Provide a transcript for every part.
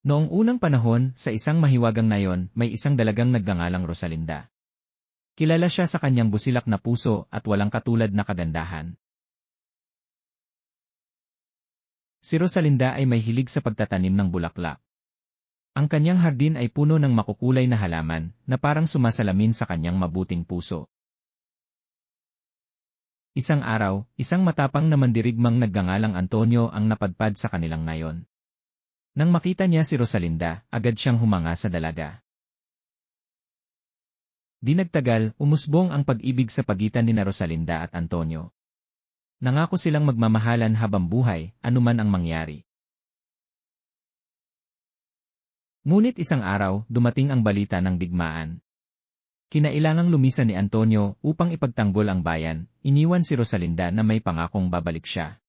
Noong unang panahon, sa isang mahiwagang nayon, may isang dalagang nagngangalang Rosalinda. Kilala siya sa kanyang busilak na puso at walang katulad na kagandahan. Si Rosalinda ay may hilig sa pagtatanim ng bulaklak. Ang kanyang hardin ay puno ng makukulay na halaman na parang sumasalamin sa kanyang mabuting puso. Isang araw, isang matapang na mandirigmang nagngangalang Antonio ang napadpad sa kanilang ngayon. Nang makita niya si Rosalinda, agad siyang humanga sa dalaga. Di nagtagal, umusbong ang pag-ibig sa pagitan ni Rosalinda at Antonio. Nangako silang magmamahalan habang buhay, anuman ang mangyari. Ngunit isang araw, dumating ang balita ng digmaan. Kinailangang lumisan ni Antonio upang ipagtanggol ang bayan, iniwan si Rosalinda na may pangakong babalik siya.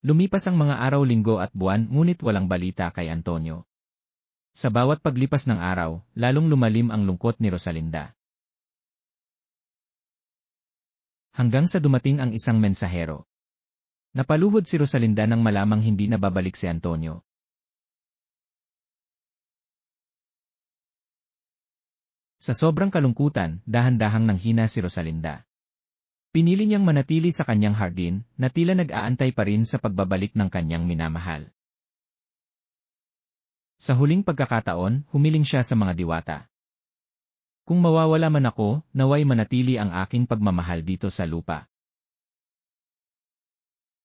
Lumipas ang mga araw linggo at buwan ngunit walang balita kay Antonio. Sa bawat paglipas ng araw, lalong lumalim ang lungkot ni Rosalinda. Hanggang sa dumating ang isang mensahero. Napaluhod si Rosalinda nang malamang hindi na babalik si Antonio. Sa sobrang kalungkutan, dahan-dahang nang hina si Rosalinda. Pinili niyang manatili sa kanyang hardin, na tila nag-aantay pa rin sa pagbabalik ng kanyang minamahal. Sa huling pagkakataon, humiling siya sa mga diwata. Kung mawawala man ako, naway manatili ang aking pagmamahal dito sa lupa.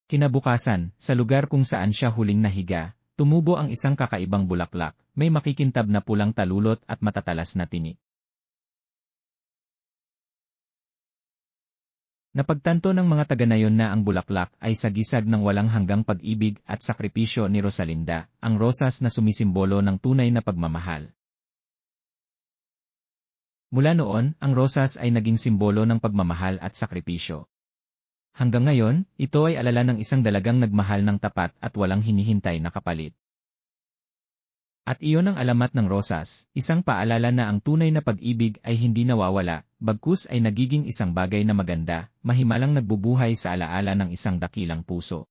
Kinabukasan, sa lugar kung saan siya huling nahiga, tumubo ang isang kakaibang bulaklak, may makikintab na pulang talulot at matatalas na tinik. Napagtanto ng mga taga-nayon na ang bulaklak ay sagisag ng walang hanggang pag-ibig at sakripisyo ni Rosalinda, ang rosas na sumisimbolo ng tunay na pagmamahal. Mula noon, ang rosas ay naging simbolo ng pagmamahal at sakripisyo. Hanggang ngayon, ito ay alala ng isang dalagang nagmahal ng tapat at walang hinihintay na kapalit. At iyon ang alamat ng rosas, isang paalala na ang tunay na pag-ibig ay hindi nawawala, bagkus ay nagiging isang bagay na maganda, mahimalang nagbubuhay sa alaala ng isang dakilang puso.